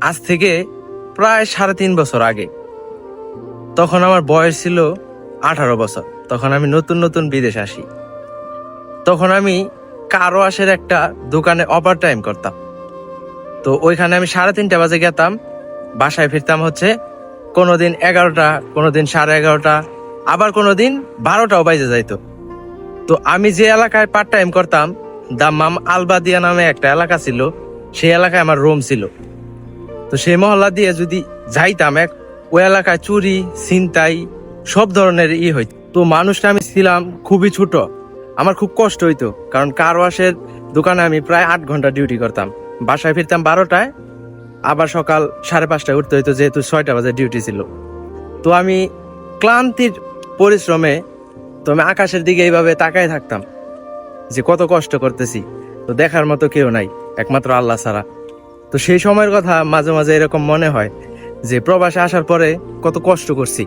আজ থেকে প্রায় সাড়ে তিন বছর আগে। তখন আমার বয়স ছিল আঠারো বছর। তখন আমি নতুন নতুন বিদেশ আসি। তখন আমি কারও আসের একটা দোকানে অপার টাইম করতাম। তো ওইখানে আমি সাড়ে তিনটা বাজে গেতাম। বাসায় ফিরতাম হচ্ছে কোনো দিন এগারোটা কোনো দিন সাড়ে এগারোটা, আবার কোনো দিন বারোটাও বাইজে যাইতো। তো আমি যে এলাকায় পার্ট টাইম করতাম, দাম্মাম আলবাদিয়া নামে একটা এলাকা ছিল, সেই এলাকায় আমার রুম ছিল। তো সেই মহল্লা দিয়ে যদি যাইতাম, এক ওই এলাকায় চুরি, ছিনতাই, সব ধরনের ই হইত। তো মানুষটা আমি ছিলাম খুবই ছোট। আমার খুব কষ্ট হইতো, কারণ কার ওয়াশের দোকানে আমি প্রায় আট ঘণ্টা ডিউটি করতাম। বাসায় ফিরতাম বারোটায়, আবার সকাল সাড়ে পাঁচটায় উঠতে হইতো, যেহেতু ছয়টা বাজে ডিউটি ছিল। তো আমি ক্লান্তির পরিশ্রমে, তো আমি আকাশের দিকে এইভাবে তাকায় থাকতাম যে কত কষ্ট করতেছি। তো দেখার মতো কেউ নাই, একমাত্র আল্লাহ ছাড়া। তো সেই সময়ের কথা মাঝে মাঝে এরকম মনে হয় যে প্রবাসে আসার পরে কত কষ্ট করছি।